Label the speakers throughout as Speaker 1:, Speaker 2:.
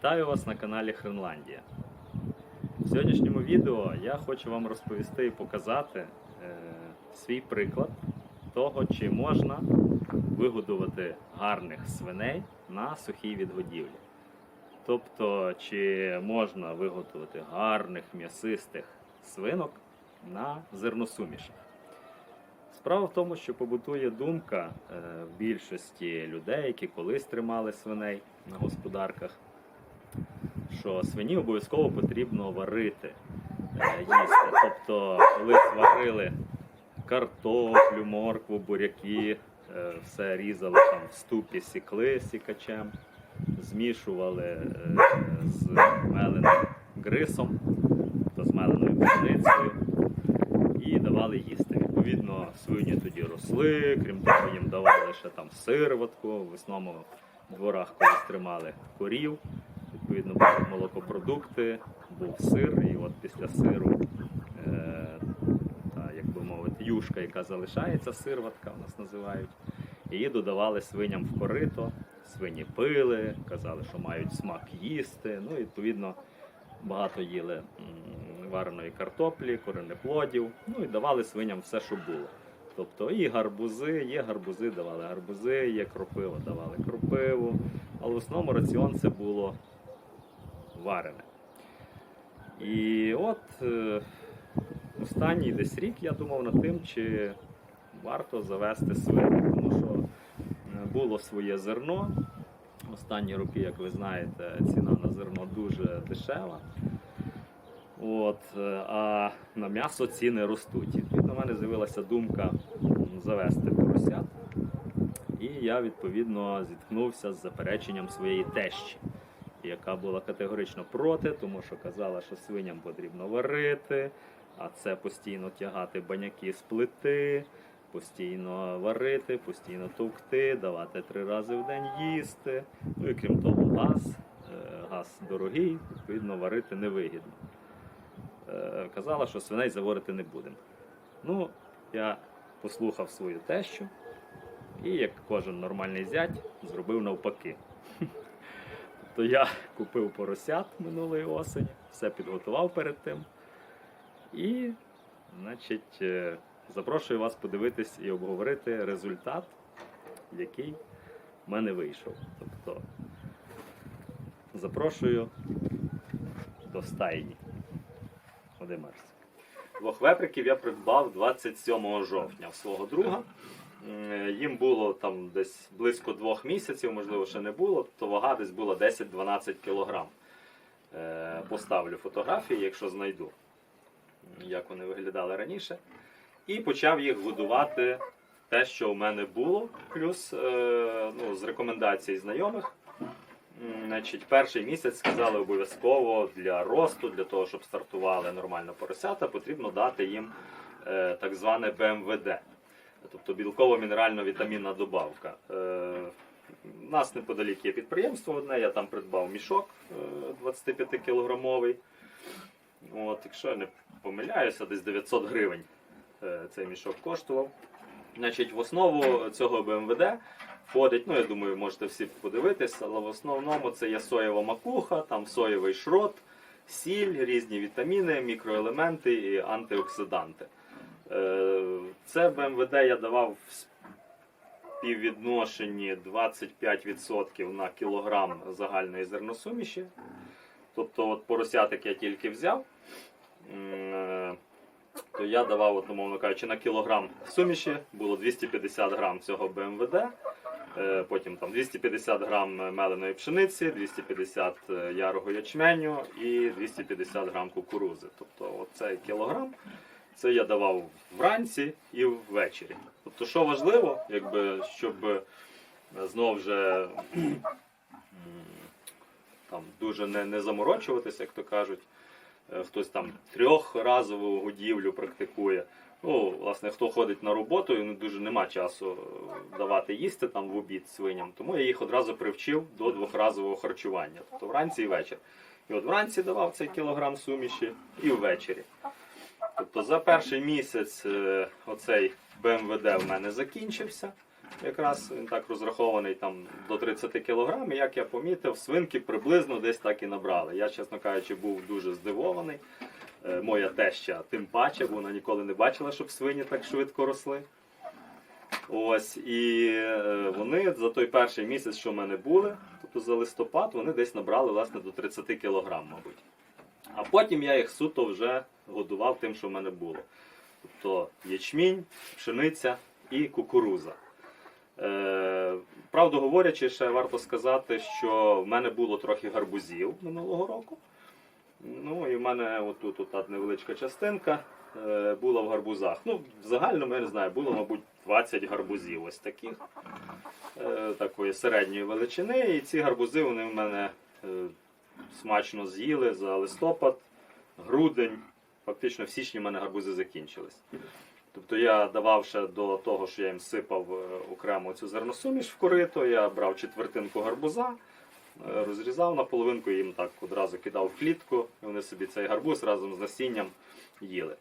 Speaker 1: Вітаю вас на каналі Хренландія. В сьогоднішньому відео я хочу вам розповісти і показати е, свій приклад того, чи можна вигодувати гарних свиней на сухій відгодівлі. Тобто, чи можна виготовити гарних м'ясистих свинок на зерносумішах. Справа в тому, що побутує думка е, в більшості людей, які колись тримали свиней на господарках, що свині обов'язково потрібно варити, е, їсти. Тобто, колись варили картоплю, моркву, буряки, е, все різали там в ступі, сікли сікачем, змішували е, з меленим грисом, тобто з меленою пшеницею і давали їсти. Відповідно, свині тоді росли, крім того, їм давали ще там сироватку, в основному в дворах колись тримали корів. Відповідно, були молокопродукти, був сир, і от після сиру, е, та, як би мовити, юшка, яка залишається, сирватка у нас називають. Її додавали свиням в корито, свині пили, казали, що мають смак їсти. Ну, відповідно, багато їли вареної картоплі, коренеплодів, ну і давали свиням все, що було. Тобто і гарбузи, є гарбузи, давали гарбузи, є кропива, давали кропиву. Але в основному раціон це було варене. І от е, останній десь рік я думав над тим, чи варто завести свиней, тому що е, було своє зерно. Останні роки, як ви знаєте, ціна на зерно дуже дешева. От, е, а на м'ясо ціни ростуть. І Відповідно, в мене з'явилася думка завести поросят. І я відповідно зіткнувся з запереченням своєї тещі, яка була категорично проти, тому що казала, що свиням потрібно варити, а це постійно тягати баняки з плити, постійно варити, постійно товкти, давати три рази в день їсти. Ну і крім того, газ, е, газ дорогий, відповідно, варити невигідно. Е, Казала, що свиней заводити не будемо. Ну, я послухав свою тещу. І як кожен нормальний зять, зробив навпаки. Тобто я купив поросят минулої осені, все підготував перед тим. І, значить, е, запрошую вас подивитись і обговорити результат, який в мене вийшов. Тобто, запрошую до стайні. Володимирськ. Двох веприків я придбав 27 жовтня в свого друга. М, Їм було там десь близько двох місяців, можливо, ще не було, то вага десь була 10-12 кілограм. Е, Поставлю фотографії, якщо знайду, як вони виглядали раніше. І почав їх годувати те, що в мене було, плюс е, ну, з рекомендацій знайомих. Значить, перший місяць сказали обов'язково для росту, для того, щоб стартували нормально поросята, потрібно дати їм е, так зване БМВД, тобто білково-мінерально-вітамінна добавка. Е, у нас неподалік є підприємство одне, я там придбав мішок е, 25 кілограмовий. От, якщо я не помиляюся, десь 900 гривень е, цей мішок коштував. Значить, в основу цього БМВД входить, ну я думаю, можете всі подивитись, але в основному це є соєва макуха, там соєвий шрот, сіль, різні вітаміни, мікроелементи і антиоксиданти. Е, Це БМВД я давав в співвідношенні 25% на кілограм загальної зерносуміші. Тобто от поросяток я тільки взяв. е, то я давав, от, умовно кажучи, на кілограм суміші було 250 грам цього БМВД, е, потім там 250 грам меленої пшениці, 250 ярого ячменю і 250 грам кукурузи. Тобто оцей кілограм це я давав вранці і ввечері. Тобто, що важливо, якби, щоб е, знов же там дуже не, не заморочуватися, як то кажуть. Е, Хтось там трьохразову годівлю практикує. Ну, власне, хто ходить на роботу, і дуже нема часу давати їсти там в обід свиням. Тому я їх одразу привчив до двохразового харчування, тобто вранці і вечір. І от вранці давав цей кілограм суміші і ввечері. Тобто за перший місяць е, оцей БМВД в мене закінчився. якраз він так розрахований там до 30 кг. І як я помітив, свинки приблизно десь так і набрали. Я, чесно кажучи, був дуже здивований. Е, Моя теща тим паче, бо вона ніколи не бачила, щоб свині так швидко росли. Ось, і е, вони за той перший місяць, що в мене були, тобто за листопад, вони десь набрали власне до 30 кг, мабуть. А потім я їх суто вже годував тим, що в мене було. Тобто ячмінь, пшениця і кукуруза. Е, правду говорячи, ще варто сказати, що в мене було трохи гарбузів минулого року. Ну і в мене отут от невеличка частинка е, була в гарбузах. Ну, в загальному, я не знаю, було, мабуть, 20 гарбузів ось таких, е, такої середньої величини. І ці гарбузи вони в мене е, смачно з'їли за листопад, грудень. Фактично в січні в мене гарбузи закінчились. Тобто я давав ще до того, що я їм сипав е, окремо цю зерносуміш в корито, я брав четвертинку гарбуза, е, розрізав на половинку, їм так одразу кидав в клітку, і вони собі цей гарбуз разом з насінням їли.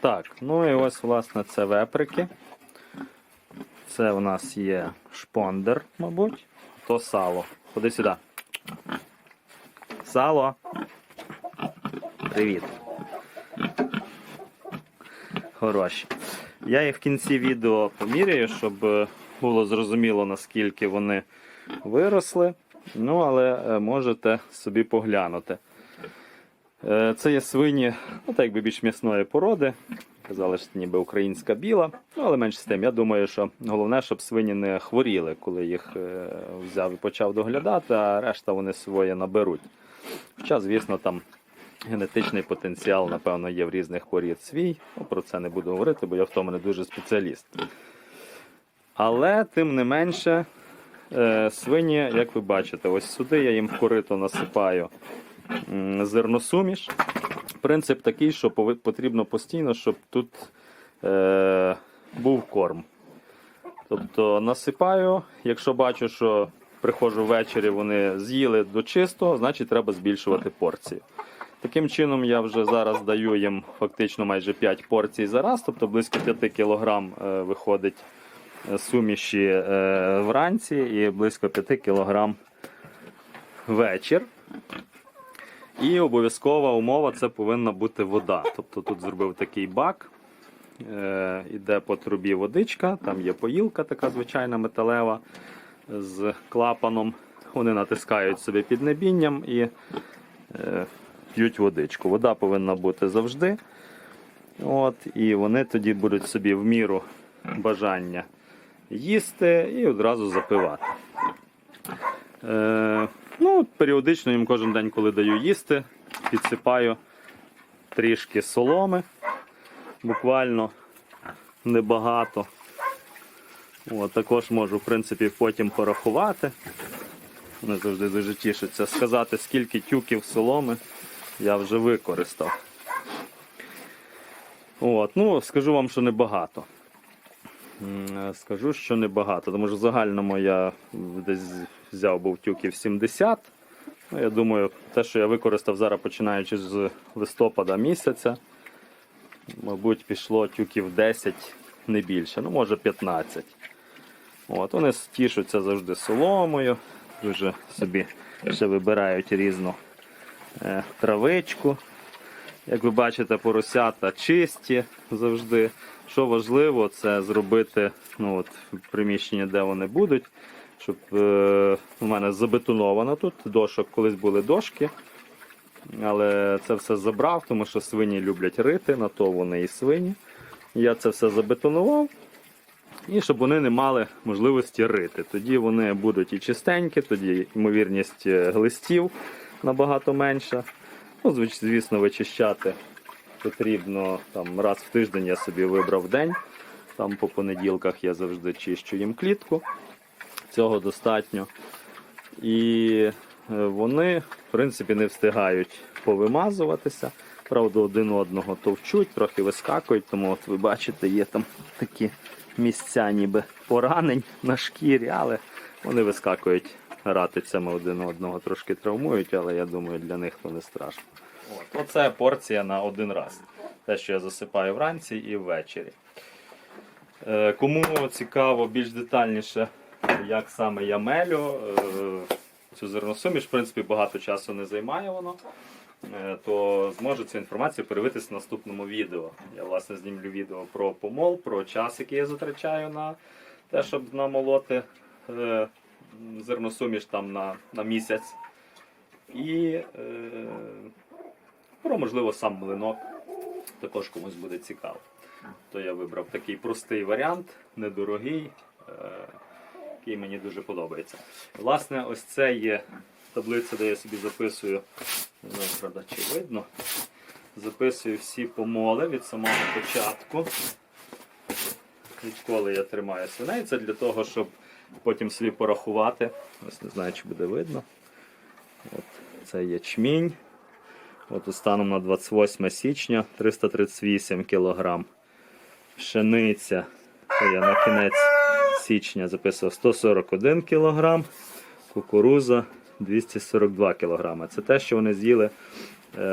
Speaker 1: Так, ну і ось, власне, це веприки. Це у нас є шпондер, мабуть. То сало. Ходи сюди. Сало. Привіт. Хороші. Я їх в кінці відео поміряю, щоб е, було зрозуміло, наскільки вони виросли. Ну, але е, можете собі поглянути. Е, Це є свині, ну так якби більш м'ясної породи. Казали, що це ніби українська біла. Ну, але менше з тим. Я думаю, що головне, щоб свині не хворіли, коли їх взяв і почав доглядати, а решта вони своє наберуть. Хоча, звісно, там генетичний потенціал, напевно, є в різних порід свій. Ну, про це не буду говорити, бо я в тому не дуже спеціаліст. Але, тим не менше, е, свині, як ви бачите, ось сюди я їм корито насипаю зерносуміш. Принцип такий, що потрібно постійно, щоб тут е, був корм. Тобто насипаю, якщо бачу, що приходжу ввечері, вони з'їли до чистого, значить треба збільшувати порцію. Таким чином, я вже зараз даю їм фактично майже 5 порцій за раз, тобто близько 5 кг виходить е, суміші е, вранці і близько 5 кг вечір. І обов'язкова умова це повинна бути вода. Тобто тут зробив такий бак, е, іде по трубі водичка, там є поїлка така звичайна металева з клапаном. Вони натискають собі під небінням і е, п'ють водичку. Вода повинна бути завжди. От, і вони тоді будуть собі в міру бажання їсти і одразу запивати. Е, ну, періодично їм кожен день, коли даю їсти, підсипаю трішки соломи, буквально небагато. От, також можу, в принципі, потім порахувати. Вони завжди дуже тішаться. Сказати, скільки тюків соломи я вже використав. От, ну, скажу вам, що небагато. Е, Скажу, що небагато, тому що в загальному я десь взяв був тюків 70. Ну, я думаю, те, що я використав зараз, починаючи з листопада місяця, мабуть, пішло тюків 10, не більше, ну може 15. От, вони тішуться завжди соломою, дуже собі ще вибирають різну травичку. Як ви бачите, поросята чисті завжди. Що важливо, це зробити ну, от, приміщення, де вони будуть, щоб е, у мене забетоновано тут. Дошок колись були дошки, але це все забрав, тому що свині люблять рити, на то вони і свині. Я це все забетонував. І щоб вони не мали можливості рити. Тоді вони будуть і чистенькі, тоді ймовірність е, глистів набагато менша. Ну, звісно, вичищати потрібно там раз в тиждень я собі вибрав день. Там по понеділках я завжди чищу їм клітку. Цього достатньо. І е, вони, в принципі, не встигають повимазуватися. Правда, один одного товчуть, трохи вискакують, тому от ви бачите, є там такі місця ніби поранень на шкірі, але вони вискакують ратицями один одного, трошки травмують, але я думаю, для них то не страшно. От, оце порція на один раз. Те, що я засипаю вранці і ввечері. Е, Кому цікаво більш детальніше, як саме я мелю е, цю зерносуміш, в принципі, багато часу не займає воно, е, то зможу цю інформацію передивитися в наступному відео. Я власне знімлю відео про помол, про час, який я затрачаю на те, щоб намолоти е, зерносуміш там на, на місяць. І е, про, можливо, сам млинок також комусь буде цікаво. То я вибрав такий простий варіант, недорогий, е, який мені дуже подобається. Власне, ось це є таблиця, де я собі записую, не знаю, правда, чи видно. Записую всі помоли від самого початку. Відколи я тримаю свиней, це для того, щоб потім собі порахувати. Ось не знаю, чи буде видно. От, це є чмінь. От станом на 28 січня 338 кг. Пшениця. То я на кінець січня записував 141 кг. Кукуруза 242 кг. Це те, що вони з'їли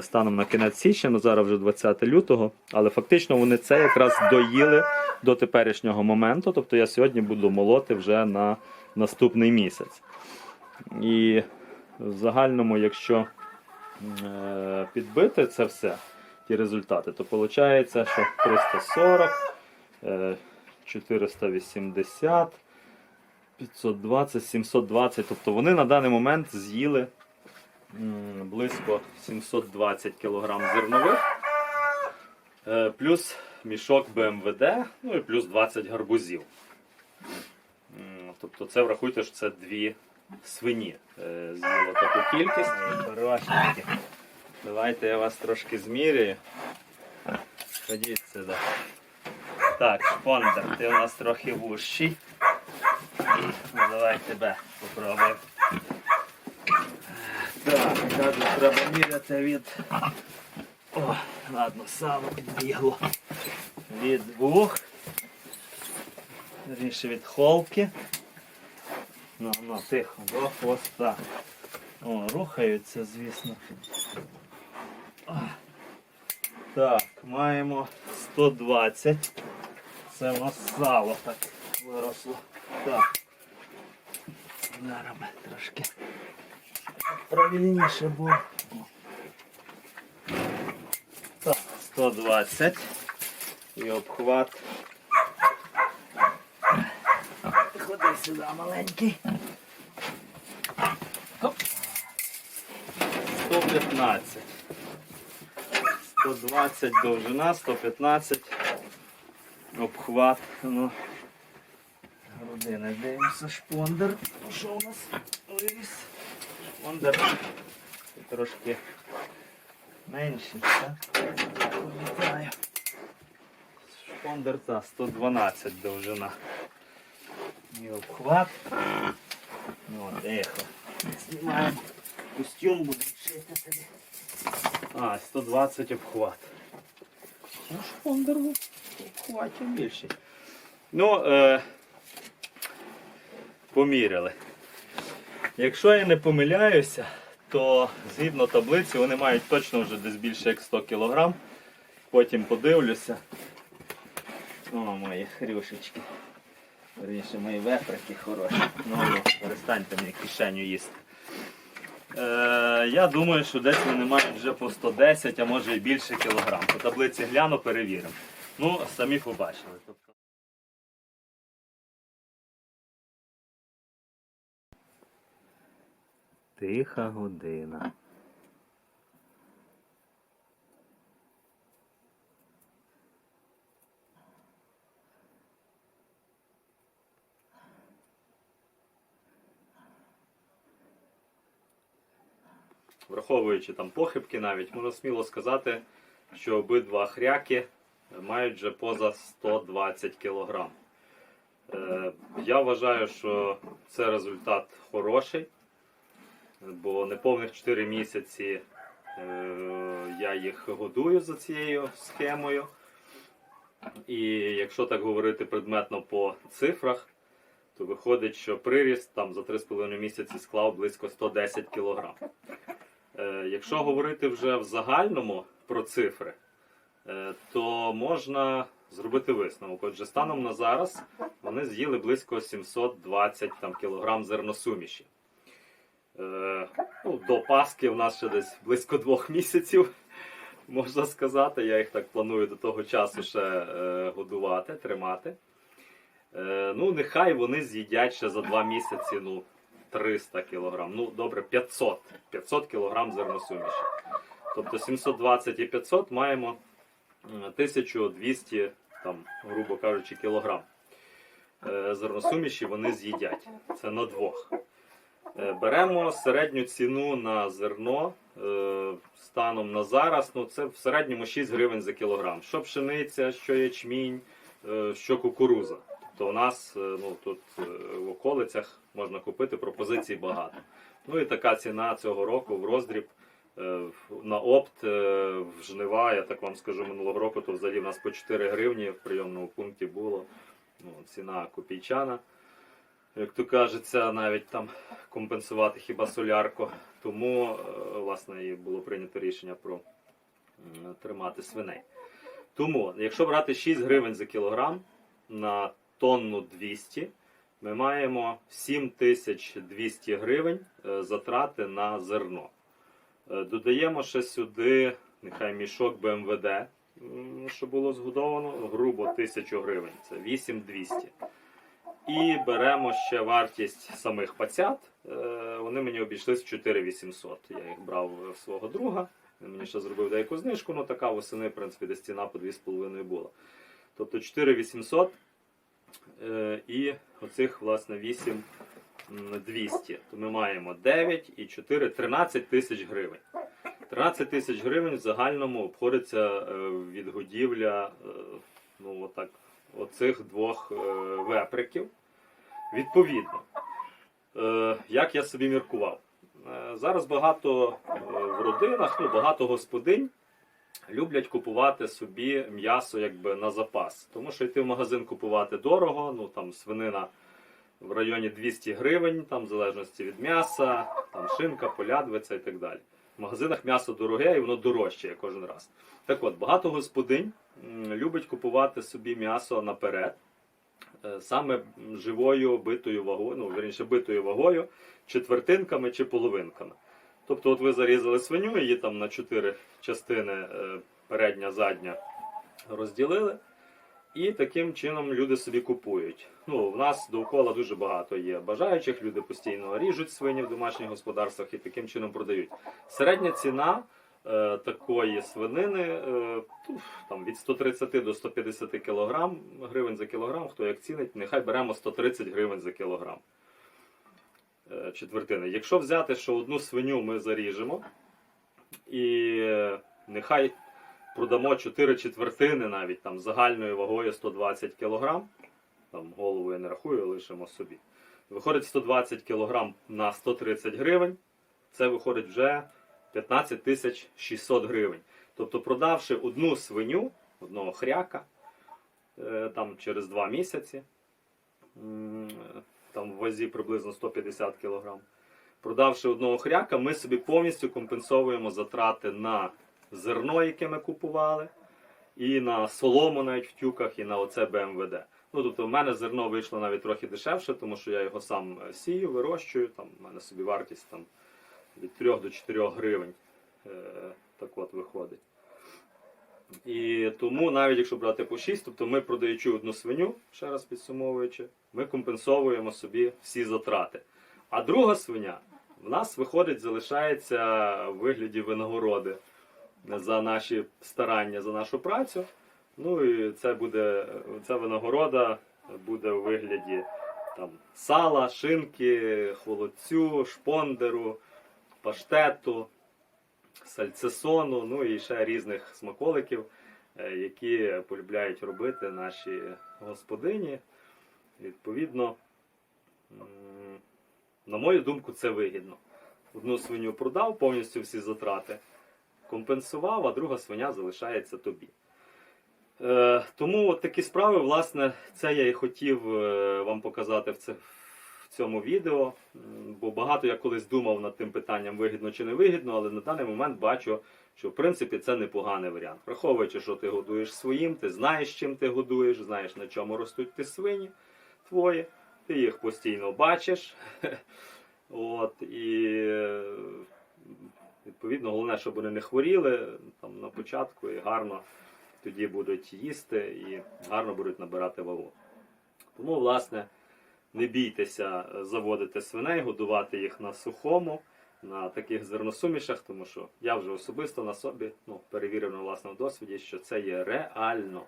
Speaker 1: станом на кінець січня, ну зараз вже 20 лютого. Але фактично вони це якраз доїли до теперішнього моменту. Тобто я сьогодні буду молоти вже на наступний місяць. І в загальному, якщо е, підбити це все, ті результати, то виходить, що 340, е, 480, 520, 720. Тобто вони на даний момент з'їли близько 720 кг зернових, е, плюс мішок БМВД, ну і плюс 20 гарбузів. Тобто це врахуйте, що це дві свині е, з'їло таку кількість. Хорошенькі. Давайте я вас трошки зміряю. Ходіть сюди. Так, шпондер, ти у нас трохи вущий. Ну, давай тебе попробуємо. Так, кажуть, треба міряти від. О, ладно, сало бігло. Від вух. Вірніше від холки. Ну, ну, тихо, до хвоста. О, рухаються, звісно. Так, маємо 120. Це у нас сало так виросло. Так. Зараз трошки правильніше було. Так, 120. І обхват. Ходи сюди, маленький. Хоп. 115. 120 довжина, 115 обхват. Ну, грудини дивимося, шпондер. Що у нас виріс? Шпондер трошки? Пам'ятаю. Шпондер, та 112 довжина. І обхват. Ну, тихо. Знімаємо костюм, будемо шити тобі. А, 120 обхват. Ну, шпондер в обхваті більший. Ну, е, поміряли. Якщо я не помиляюся, то згідно таблиці вони мають точно вже десь більше як 100 кг. Потім подивлюся. О, мої хрюшечки. Верніше, мої веприки хороші. Ну, ну, перестаньте мені кишеню їсти. Е, я думаю, що десь вони мають вже по 110, а може і більше кілограм. По таблиці гляну, перевіримо. Ну, самі побачили. Тиха година. Враховуючи там похибки навіть, можна сміло сказати, що обидва хряки мають вже поза 120 кг. Е, я вважаю, що це результат хороший, бо неповних 4 місяці е, я їх годую за цією схемою. І якщо так говорити предметно по цифрах, то виходить, що приріст там за 3,5 місяці склав близько 110 кг. Е, Якщо говорити вже в загальному про цифри, е, то можна зробити висновок. Отже, станом на зараз вони з'їли близько 720 там, кілограм зерносуміші. Е, ну, до Пасхи в нас ще десь близько двох місяців, можна сказати. Я їх так планую до того часу ще е, годувати, тримати. Е, ну, нехай вони з'їдять ще за два місяці ну, 300 кілограм. Ну, добре, 500. 500 кілограм зерносуміші. Тобто 720 і 500 маємо 1200, там, грубо кажучи, кілограм. Зерносуміші вони з'їдять. Це на двох. Е, Беремо середню ціну на зерно е, станом на зараз. Ну, це в середньому 6 гривень за кілограм. Що пшениця, що ячмінь, е, що кукуруза. Тобто у нас ну, тут в околицях можна купити пропозицій багато. Ну і така ціна цього року в роздріб на опт в жнива, я так вам скажу, минулого року то взагалі в нас по 4 гривні в прийомному пункті було. Ну, ціна копійчана. Як то кажеться, навіть там компенсувати хіба солярку. Тому, е, власне, і було прийнято рішення про тримати свиней. Тому, якщо брати 6 гривень за кілограм на тонну 200, ми маємо 7200 гривень е, затрати на зерно. Е, Додаємо ще сюди, нехай мішок БМВД, що було згодовано, грубо 1000 гривень, це 8200. І беремо ще вартість самих пацят. Е, Вони мені обійшлись в 4800. Я їх брав свого друга. Він мені ще зробив деяку знижку, ну така восени, в принципі, десь ціна по 2,5 була. Тобто 4800 е, і оцих, власне, 8200. То ми маємо 9 і 4, 13 тисяч гривень. 13 тисяч гривень в загальному обходиться е, відгодівля ну, отак, оцих двох е, веприків. Відповідно, е, як я собі міркував. Е, Зараз багато в родинах, ну, багато господинь люблять купувати собі м'ясо якби на запас. Тому що йти в магазин купувати дорого, ну там свинина в районі 200 гривень, там в залежності від м'яса, там шинка, полядвиця і так далі. В магазинах м'ясо дороге і воно дорожчає кожен раз. Так от, багато господинь любить купувати собі м'ясо наперед, е, саме живою битою вагою, ну, верніше, битою вагою, четвертинками чи половинками. Тобто, от ви зарізали свиню, її там на чотири частини е, передня, задня розділили. І таким чином люди собі купують. Ну, в нас довкола дуже багато є бажаючих, люди постійно ріжуть свині в домашніх господарствах і таким чином продають. Середня ціна е, такої свинини е, там, від 130 до 150 кг гривень за кілограм, хто як цінить, нехай беремо 130 гривень за кілограм. Е, четвертини. Якщо взяти, що одну свиню ми заріжемо, і е, нехай продамо 4 четвертини навіть там загальною вагою 120 кг, там голову я не рахую, лишимо собі. Виходить 120 кг на 130 гривень, це виходить вже 15 тисяч 600 гривень. Тобто, продавши одну свиню, одного хряка, е, там через 2 місяці, там в вазі приблизно 150 кг. Продавши одного хряка, ми собі повністю компенсовуємо затрати на зерно, яке ми купували, і на солому навіть в тюках, і на оце БМВД. Ну, тобто, в мене зерно вийшло навіть трохи дешевше, тому що я його сам е, сію, вирощую. Там в мене собі вартість там, від 3 до 4 гривень. Е, так от виходить. І тому, навіть якщо брати по 6, тобто ми продаючи одну свиню, ще раз підсумовуючи, ми компенсовуємо собі всі затрати. А друга свиня в нас виходить, залишається в вигляді винагороди за наші старання, за нашу працю. Ну і це буде, ця винагорода буде у вигляді там, сала, шинки, холодцю, шпондеру, паштету, сальцесону, ну і ще різних смаколиків, е, які полюбляють робити наші господині. Відповідно, на мою думку, це вигідно. Одну свиню продав, повністю всі затрати компенсував, а друга свиня залишається тобі. Е, тому от такі справи, власне, це я і хотів е, вам показати в, це, в цьому відео, бо багато я колись думав над тим питанням, вигідно чи не вигідно, але на даний момент бачу, що в принципі це непоганий варіант. Враховуючи, що ти годуєш своїм, ти знаєш, чим ти годуєш, знаєш на чому ростуть ті свині твої, ти їх постійно бачиш. От, і відповідно, головне, щоб вони не хворіли там на початку і гарно тоді будуть їсти і гарно будуть набирати вагу. Тому, власне, не бійтеся заводити свиней, годувати їх на сухому, на таких зерносумішах, тому що я вже особисто на собі ну, перевірив на власному досвіді, що це є реально.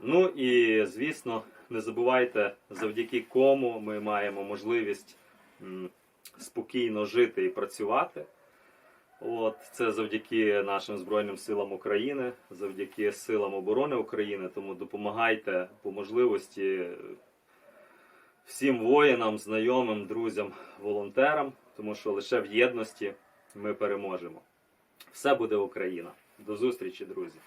Speaker 1: Ну і звісно, не забувайте, завдяки кому ми маємо можливість м, спокійно жити і працювати. От, це завдяки нашим Збройним силам України, завдяки силам оборони України. Тому допомагайте по можливості всім воїнам, знайомим, друзям, волонтерам, тому що лише в єдності ми переможемо. Все буде Україна. До зустрічі, друзі!